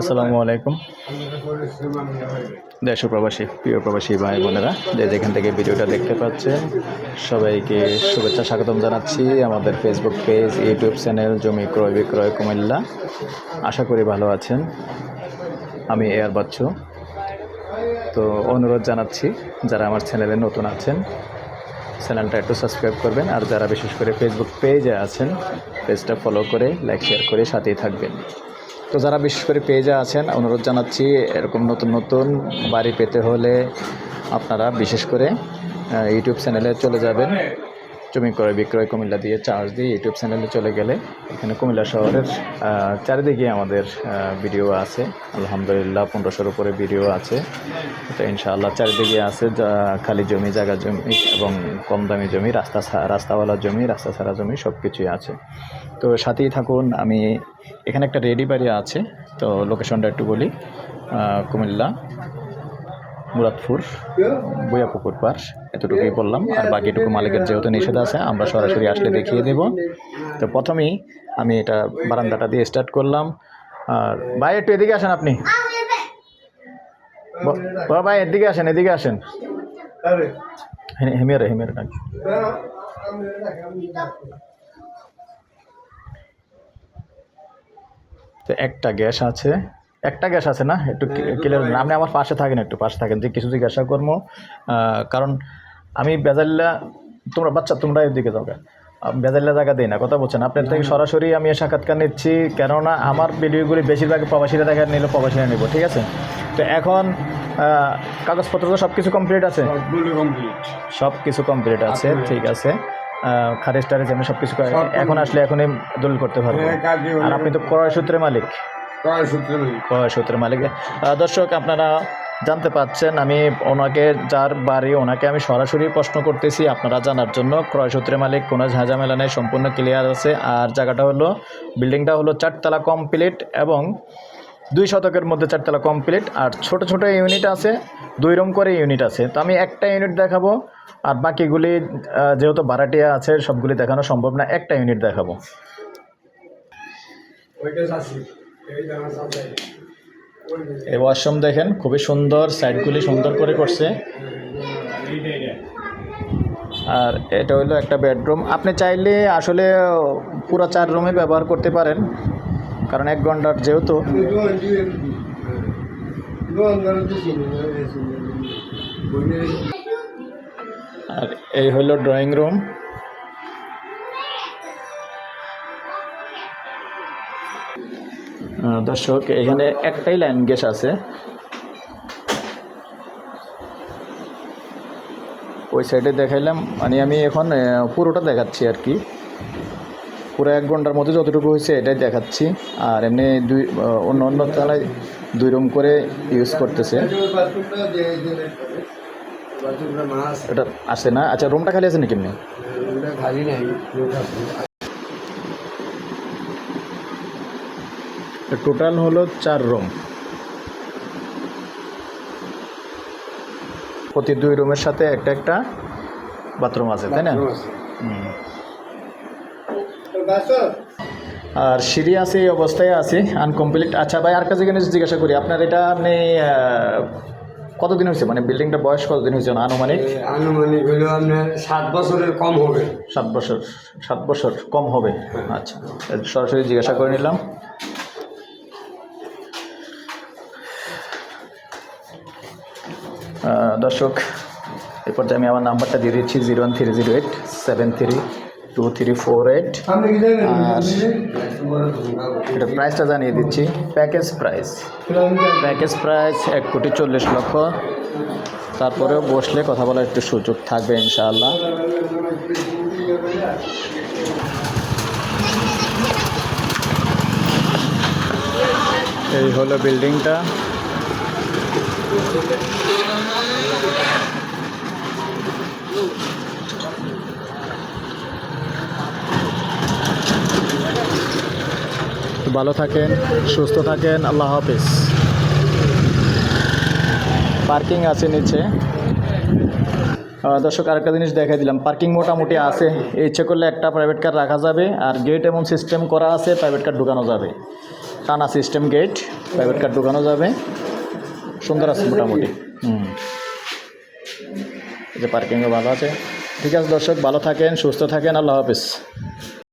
আসসালামু আলাইকুম। দেশ ও প্রবাসী প্রিয় প্রবাসী ভাই বোনেরা যে যেখান থেকে ভিডিওটা দেখতে পাচ্ছেন সবাইকে শুভেচ্ছা স্বাগতম জানাচ্ছি আমাদের ফেসবুক পেজ ইউটিউব চ্যানেল জমি ক্রয় বিক্রয় কুমিল্লা। আশা করি ভালো আছেন। আমি এয়ার বাচ্চু। তো অনুরোধ জানাচ্ছি যারা আমার চ্যানেলে নতুন আছেন চ্যানেলটা একটু সাবস্ক্রাইব করবেন আর যারা বিশেষ করে ফেসবুক পেজে আছেন পেজটা ফলো করে লাইক শেয়ার করে সাথেই থাকবেন। তো যারা বিশেষ করে পেজে আছেন, অনুরোধ জানাচ্ছি এরকম নতুন নতুন বাড়ি পেতে হলে আপনারা বিশেষ করে ইউটিউব চ্যানেলে চলে যাবেন। জমি ক্রয় বিক্রয় কুমিল্লা দিয়ে চার্জ দিয়ে ইউটিউব চ্যানেলে চলে গেলে এখানে কুমিল্লা শহরের চারিদিকে আমাদের ভিডিও আছে। আলহামদুলিল্লাহ, পনেরোশোর উপরে ভিডিও আছে। তো ইনশাআল্লাহ চারিদিকে আছে খালি জমি, জায়গা জমি এবং কম দামি জমি, রাস্তা রাস্তাওয়ালা জমি, রাস্তা ছাড়া জমি সব কিছুই আছে। তো সাথেই থাকুন, আমি এখানে একটা রেডি বাড়ি আছে তো লোকেশনটা একটু বলি। কুমিল্লা মুরাদপুর বইয়াপুকুর পার এতটুকুই বললাম। আর বাকিটুকু মালিকের যেহেতু নিষেধ আছে আমরা সরাসরি আসলে দেখিয়ে দেব। তো প্রথমেই আমি এটা বারান্দাটা দিয়ে স্টার্ট করলাম। আর ভাই একটু এদিকে আসেন আপনি। ভাই এদিকে আসেন এদিকে আসেন। হে- হেমিয়ারে হেমিয়ারে তো একটা গ্যাস আছে। একটা গ্যাস আছে না? একটু ক্লিয়ার আপনি আমার পাশে থাকেন একটু পাশে থাকেন। যে কিছু জিজ্ঞাসা করব কারণ আমি বেজাল্লা তোমরা বাচ্চা তোমরা এদিকে যাও। বেজাল্লা জায়গা দিই না কথা বলছেন। আপনার থেকে সরাসরি আমি এ সাক্ষাৎকার নিচ্ছি কেননা আমার ভিডিওগুলি বেশিরভাগ প্রবাসীরা দেখা নিলে প্রবাসীরা নেব ঠিক আছে? তো এখন কাগজপত্র তো সব কিছু কমপ্লিট আছে সব কিছু কমপ্লিট আছে ঠিক আছে। খারিজ টারিজ এমনি সব কিছু এখন আসলে এখনই দলিল করতে পারব। আর আপনি তো ক্রয় সূত্রে মালিক। ক্রয় সূত্রের মালিক। দর্শক আপনারা জানতে পাচ্ছেন আমি ওনাকে যার বাড়ি ওনাকে আমি সরাসরি প্রশ্ন করতেছি আপনারা জানার জন্য। ক্রয় সূত্রে মালিক কোনো ঝাঁঝামেলা নেই সম্পূর্ণ ক্লিয়ার আছে। আর জায়গাটা হলো বিল্ডিংটা হলো চারতলা কমপ্লিট এবং দুই শতকের মধ্যে চারতলা কমপ্লিট আর ছোট ছোট ইউনিট আছে, দুই রুম করে ইউনিট আছে। তো আমি একটা ইউনিট দেখাবো, আর বাকিগুলি যেহেতু ভাড়াটিয়া আছে, সবগুলি দেখানো সম্ভব না, একটা ইউনিট দেখাবো। এই ওয়াশরুম দেখেন, খুবই সুন্দর সাইডগুলি সুন্দর করে করছে। আর এটা হলো একটা বেডরুম আপনি চাইলে আসলে পুরো চার রুমে ব্যবহার করতে পারেন। কারণ এক ঘণ্টার যেহেতু আর এই হলো ড্রয়িং রুম। দর্শক, এখানে একটাই লাইন গ্যাস আছে। ওই সাইডে দেখাইলাম মানে আমি এখন পুরোটা দেখাচ্ছি আর কি। পুরো এক ঘণ্টার মধ্যে যতটুকু হয়েছে এটাই দেখাচ্ছি। আর এমনি দুই অন্য অন্য তলায় দুই রুম করে ইউজ করতেছে। এটা আসে না? আচ্ছা রুমটা খালি আছে নাকি এমনি? টোটাল হলো চার রুম প্রতি দুই রুমের সাথে একটা একটা বাথরুম আছে তাই না? হুম। আর সিঁড়ি আছে এই অবস্থায় আছে আনকমপ্লিট আচ্ছা ভাই আর কাছে জিনিস জিজ্ঞাসা করি আপনার এটা আপনি কতদিন হয়েছে? মানে বিল্ডিংটা বয়স কতদিন হয়েছে আনুমানিক? আনুমানিক হলো আপনার সাত বছরের কম হবে। সাত বছর সাত বছর কম হবে। আচ্ছা সরাসরি জিজ্ঞাসা করে নিলাম। দর্শক এরপর আমি আমার নাম্বারটা দিয়ে দিচ্ছি zero one three zero eight seven three two three four eight আর এটা প্রাইসটা জানিয়ে দিচ্ছি। প্যাকেজ প্রাইস প্যাকেজ প্রাইস এক কোটি চল্লিশ লক্ষ। তারপরেও বসলে কথা বলার একটু সুযোগ থাকবে ইনশাআল্লাহ। এই হলো বিল্ডিংটা ভালো থাকেন, সুস্থ থাকেন, আল্লাহ হাফিজ। পার্কিং আছে নিচে। দর্শক, আরেকটা জিনিস দেখাই দিলাম। পার্কিং মোটামুটি আছে। ইচ্ছে করলে একটা প্রাইভেট কার রাখা যাবে আর গেট এমন সিস্টেম করা আছে প্রাইভেট কার ঢুকানো যাবে। টানা সিস্টেম গেট প্রাইভেট কার ঢুকানো যাবে। সুন্দর আছে মোটামুটি। হুম। যে পার্কিংও ভালো আছে। ঠিক আছে দর্শক, ভালো থাকেন, সুস্থ থাকেন, আল্লাহ হাফিজ।